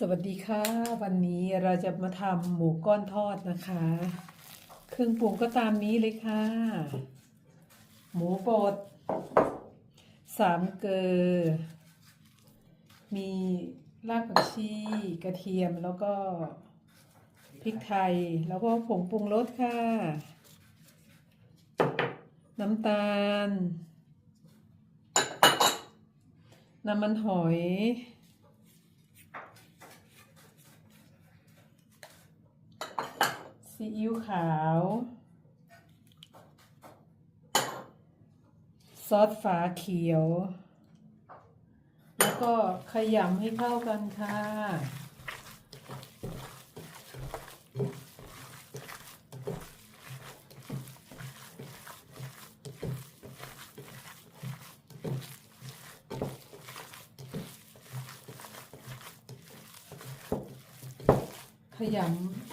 สวัสดีค่ะ วันนี้เราจะมาทำหมูก้อนทอดนะคะ เครื่องปรุงก็ตามนี้เลยค่ะ หมูบดสามเกลือ มีรากผักชีกระเทียมแล้วก็พริกไทย แล้วก็ผงปรุงรสค่ะ น้ำตาล น้ำมันหอย ซีอิ๊วขาว ซอสฝาเขียว แล้วก็ขยำให้เข้ากันค่ะขยำ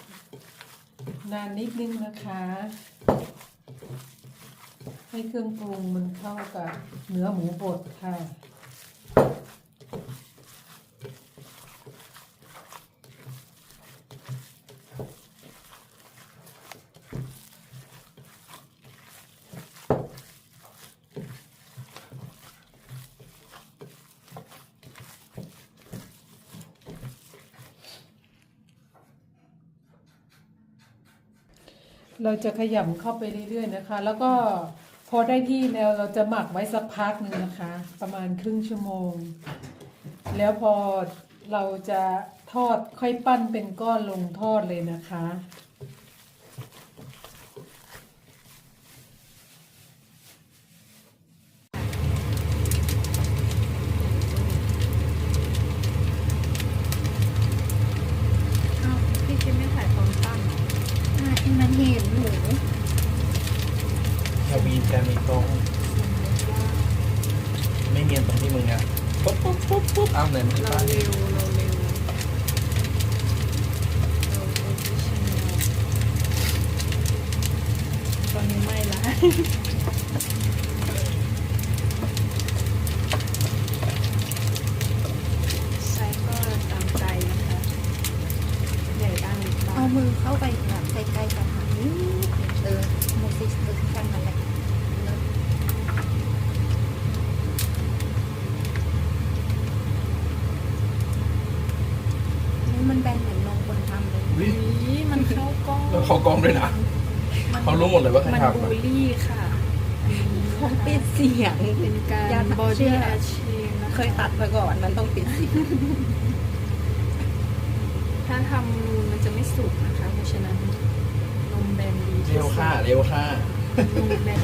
นานนิดนึงนะคะ ให้เครื่องปรุงมันเข้ากับเนื้อหมูบดค่ะ เราจะขยำเข้าไปเรื่อยๆนะคะ แล้วก็พอได้ที่แล้วเราจะหมักไว้สักพักหนึ่งนะคะ ประมาณครึ่งชั่วโมง แล้วพอเราจะทอดค่อยปั้นเป็นก้อนลงทอดเลยนะคะ อ้าวพี่คิดไม่ถ่ายตอนตั้งเหรอ อะมันเห็นหมู แค่วีแค่มีตรง ไม่เนียนตรงที่มึงอะปุ๊บปุ๊บปุ๊บปุ๊บอ้าวไหนมึงเราป้าเร็วเราเร็วเราโปรเฟชชั่นอลตอนนี้ไม่ละ ไซส์ก็ตามใจนะคะใหญ่บ้างเล็กบ้าเอางมือเข้าไปแบบใกล้ๆกระถางนี่เออหมูฟิสตึกแค่นั้นแหละเลิศนี่ มันแบนเหมือนนมคนทำเลยอุ๊ย นี่มันเข้ากล้องแล้วเขากองด้วยนะ มันเขารู้หมดเลยว่าใครมันทำบูอะ ลลี่ค่ะต้องปิดเสียง เป็นกาอย่รตัด body เชื่อ achieve นะคะเคยตัดมาก่อนมันต้องปิดเสียงถ้าทำนูนมันจะไม่สุกนะคะ เพราะฉะนั้นนมแบนดีที่เร็วสุดค่ะเร็วค่ะนมแบน